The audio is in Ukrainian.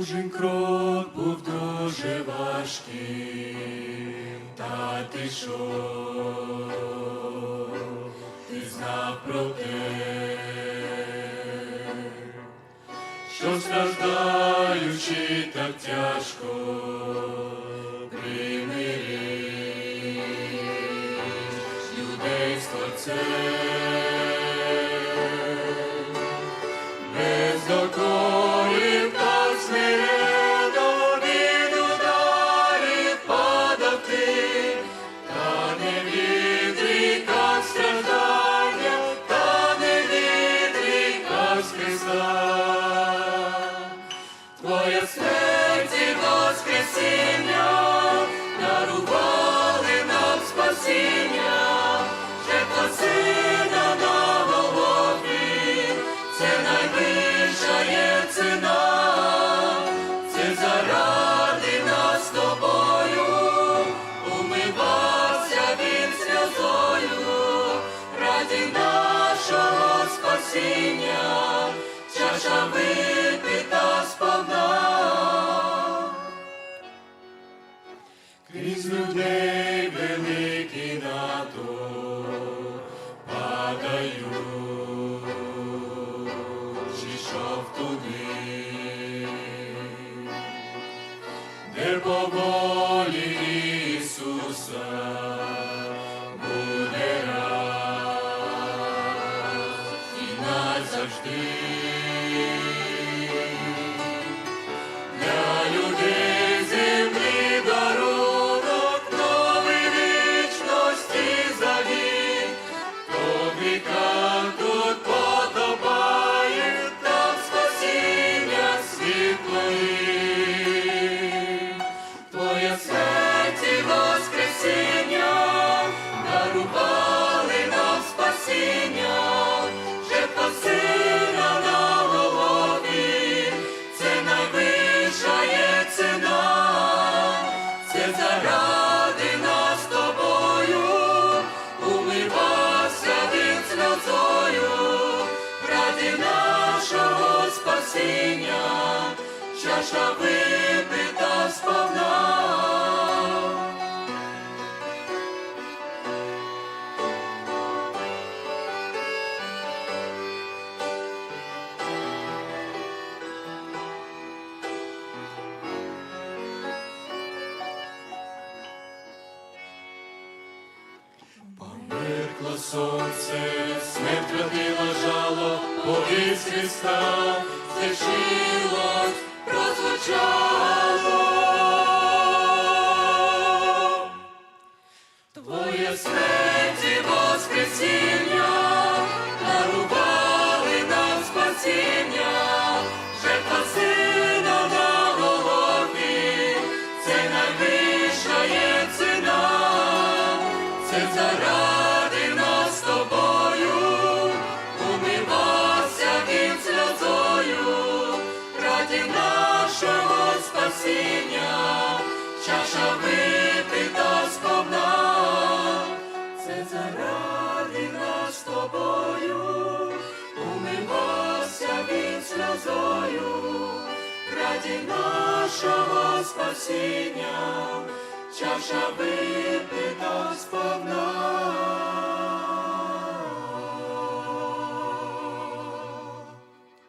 Кожен крок був дуже важким, та ти йшов, ти знав про те, що страждаючи так тяжко, примириш людей з Творцем. Твоя смерть і воскресіння дарували нам спасіння, жертва сина на Голгофі, це найвища є це заради нас тобою, умивався він сльозою, раді нашого спасіння, чаша випита Крізь людей великий натовп падаю, йшов туди, де по волі Ісуса буде раз і назавжди. Чаша випита сповна. Померкло сонце, смерть родила жало, повість Христа, звершилось, прозвучало. Спасіння, чаша випита сповна, це заради нас з тобою, умивався від сльозою, раді нашого спасіння, чаша випита.